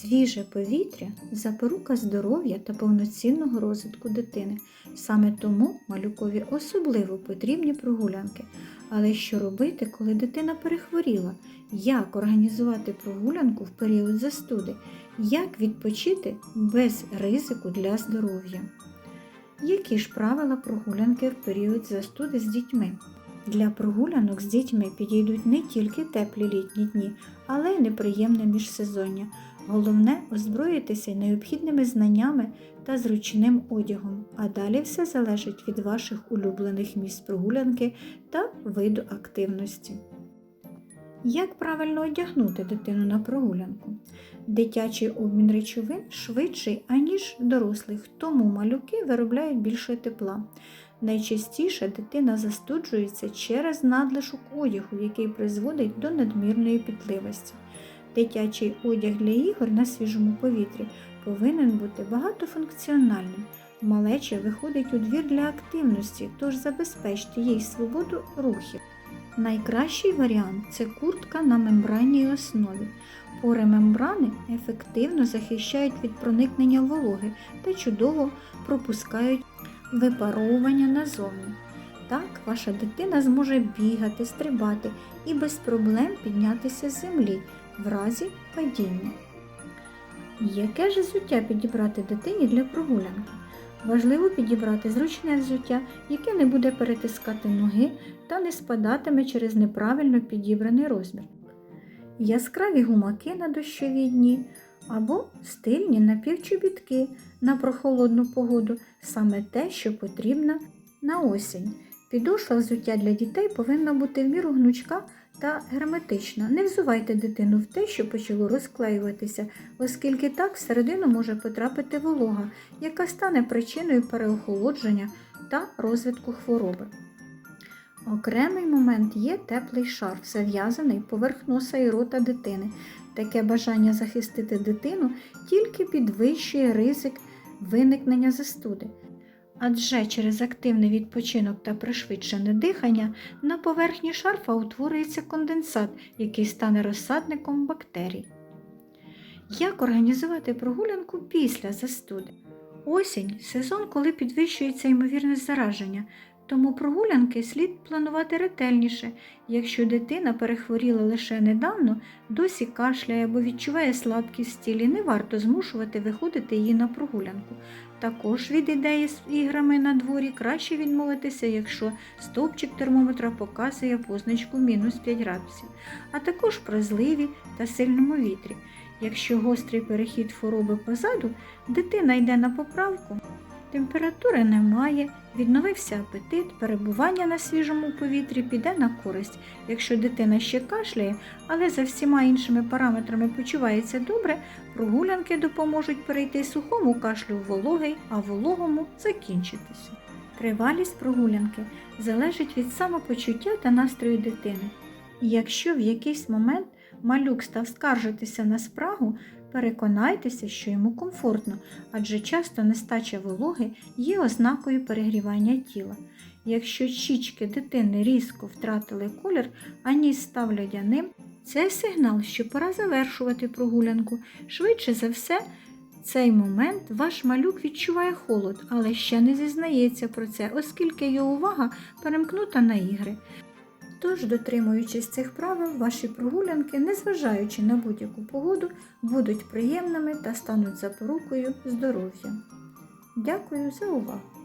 Свіже повітря запорука здоров'я та повноцінного розвитку дитини. Саме тому малюкові особливо потрібні прогулянки. Але що робити, коли дитина перехворіла? Як організувати прогулянку в період застуди? Як відпочити без ризику для здоров'я? Які ж правила прогулянки в період застуди з дітьми? Для прогулянок з дітьми підійдуть не тільки теплі літні дні, але й неприємне міжсезоння. Головне озброїтися необхідними знаннями та зручним одягом, а далі все залежить від ваших улюблених місць прогулянки та виду активності. Як правильно одягнути дитину на прогулянку? Дитячий обмін речовин швидший, аніж дорослих, тому малюки виробляють більше тепла. Найчастіше дитина застуджується через надлишок одягу, який призводить до надмірної пітливості. Дитячий одяг для ігор на свіжому повітрі повинен бути багатофункціональним. Малеча виходить у двір для активності, тож забезпечте їй свободу рухів. Найкращий варіант це куртка на мембранній основі. Пори мембрани ефективно захищають від проникнення вологи та чудово пропускають випаровування назовні. Так, ваша дитина зможе бігати, стрибати і без проблем піднятися з землі в разі падіння. Яке ж взуття підібрати дитині для прогулянки? Важливо підібрати зручне взуття, яке не буде перетискати ноги та не спадатиме через неправильно підібраний розмір. Яскраві гумаки на дощові дні або стильні напівчобітки на прохолодну погоду саме те, що потрібно на осінь. Підошва взуття для дітей повинна бути в міру гнучка та герметична. Не взувайте дитину в те, що почало розклеюватися, оскільки так всередину може потрапити волога, яка стане причиною переохолодження та розвитку хвороби. Окремий момент є теплий шарф, зав'язаний поверх носа і рота дитини. Таке бажання захистити дитину тільки підвищує ризик виникнення застуди. Адже через активний відпочинок та пришвидшене дихання на поверхні шарфа утворюється конденсат, який стане розсадником бактерій. Як організувати прогулянку після застуди? Осінь сезон, коли підвищується ймовірність зараження, тому прогулянки слід планувати ретельніше. Якщо дитина перехворіла лише недавно, досі кашляє або відчуває слабкість в тілі, не варто змушувати виходити її на прогулянку. Також від ідеї з іграми на дворі краще відмовитися, якщо стовпчик термометра показує позначку мінус 5 градусів, а також при зливі та сильному вітрі. Якщо гострий перехід хвороби позаду, дитина йде на поправку, температури немає, відновився апетит, перебування на свіжому повітрі піде на користь. Якщо дитина ще кашляє, але за всіма іншими параметрами почувається добре, прогулянки допоможуть перейти сухому кашлю в вологий, а вологому закінчитися. Тривалість прогулянки залежить від самопочуття та настрою дитини. І якщо в якийсь момент малюк став скаржитися на спрагу, переконайтеся, що йому комфортно, адже часто нестача вологи є ознакою перегрівання тіла. Якщо щічки дитини різко втратили колір, а ніс став льодяним, це сигнал, що пора завершувати прогулянку. Швидше за все, в цей момент ваш малюк відчуває холод, але ще не зізнається про це, оскільки його увага перемкнута на ігри. Тож, дотримуючись цих правил, ваші прогулянки, незважаючи на будь-яку погоду, будуть приємними та стануть запорукою здоров'я. Дякую за увагу!